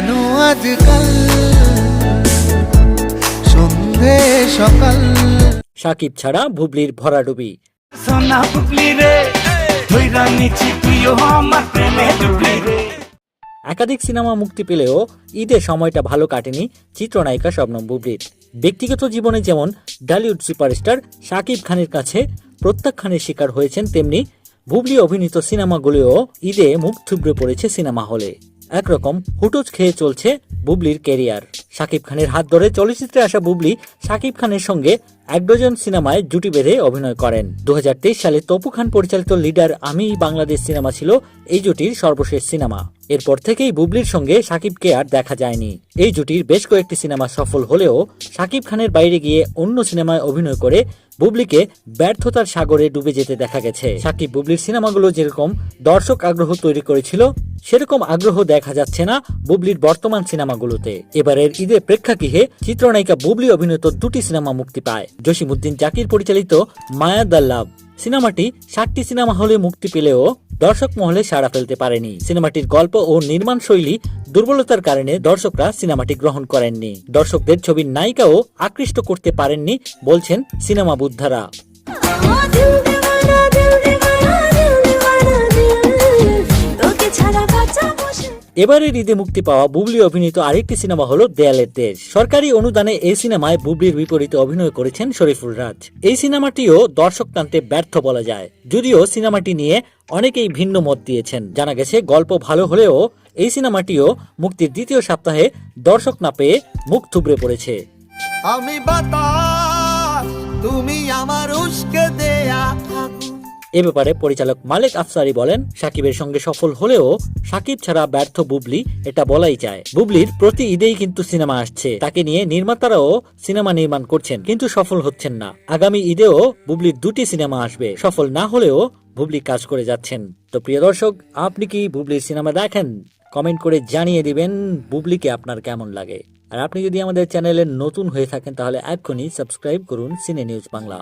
কেন আজকাল? সন্ধে সকাল। সাকিব ছাড়া বুবলির ভরাডুবি সোনা ডুবলি রে। একাধিক সিনেমা মুক্তি পেলেও ঈদে সময়টা ভালো কাটেনি চিত্রনায়িকা শবনম বুবলির। ব্যক্তিগত জীবনে যেমন ডালিউড সুপারস্টার শাকিব খানের কাছে প্রত্যাখ্যানের শিকার হয়েছেন তেমনি বুবলি অভিনীত সিনেমাগুলিও ঈদে মুখ থুবড়ে পড়েছে সিনেমা হলে। একরকম হুটুজ খেয়ে চলছে বুবলির কেরিয়ার শাকিব খানের হাত ধরে চলচ্চিত্রে আসা বুবলি শাকিব খানের সঙ্গে এক ডজন সিনেমায় জুটি বেঁধে অভিনয় করেন। দু হাজার তেইশ সালে তপু খান পরিচালিত লিডার আমি বাংলাদেশ সিনেমা ছিল এই জুটির সর্বশেষ সিনেমা। এরপর থেকেই বুবলির সঙ্গে শাকিবকে আর দেখা যায়নি। এই জুটির বেশ কয়েকটি সিনেমা সফল হলেও শাকিব খানের বাইরে গিয়ে অন্য সিনেমায় অভিনয় করে বুবলিকে ব্যর্থতার সাগরে ডুবে যেতে দেখা গেছে। শাকিব বুবলির সিনেমাগুলো যেরকম দর্শক আগ্রহ তৈরি করেছিল সেরকম আগ্রহ দেখা যাচ্ছে না বুবলির বর্তমান সিনেমাগুলোতে। এবারের ঈদে প্রেক্ষাগৃহে চিত্রনায়িকা বুবলি অভিনীত দুটি সিনেমা মুক্তি পায়। জসিমুদ্দিন জাকির পরিচালিত মায়া দ্য লাভ। সিনেমাটি ষাটটি সিনেমা হলে মুক্তি পেলেও দর্শক মহলে সাড়া ফেলতে পারেনি। সিনেমাটির গল্প ও নির্মাণ শৈলী দুর্বলতার কারণে দর্শকরা সিনেমাটি গ্রহণ করেননি। দর্শকদের ছবির নায়িকাও আকৃষ্ট করতে পারেননি, বলছেন সিনেমা বুদ্ধারা। এবারের ঈদে মুক্তি পাওয়া বুবলি অভিনীত আরেকটি সিনেমা হলো দেয়ালের দেশ। সরকারি অনুদানে এই সিনেমায় বুবলির বিপরীতে অভিনয় করেছেন শরীফুল রাজ। এই সিনেমাটিও দর্শক টানতে ব্যর্থ বলা যায়। যদিও সিনেমাটি নিয়ে অনেকেই ভিন্ন মত দিয়েছেন। জানা গেছে, গল্প ভালো হলেও এই সিনেমাটিও মুক্তির দ্বিতীয় সপ্তাহে দর্শক না পেয়ে মুখ থুবড়ে পড়েছে। আমি বাতাস, তুমি আমার উস্কে দেয়া। এ ব্যাপারে পরিচালক মালিক আফসারি বলেন, সাকিবের সঙ্গে সফল হলেও সাকিব ছাড়া ব্যর্থ বুবলি এটা বলাই যায়। বুবলির প্রতি ঈদেই কিন্তু সিনেমা আসছে। তাকে নিয়ে নির্মাতারাও সিনেমা নির্মাণ করছেন, কিন্তু সফল হচ্ছেন না। আগামী ঈদেও বুবলির দুটি সিনেমা আসবে। সফল না হলেও বুবলি কাজ করে যাচ্ছেন। তো প্রিয় দর্শক, আপনি কি বুবলির সিনেমা দেখেন? কমেন্ট করে জানিয়ে দিবেন বুবলিকে আপনার কেমন লাগে। আর আপনি যদি আমাদের চ্যানেলে নতুন হয়ে থাকেন, তাহলে এক্ষুনি সাবস্ক্রাইব করুন সিনে নিউজ বাংলা।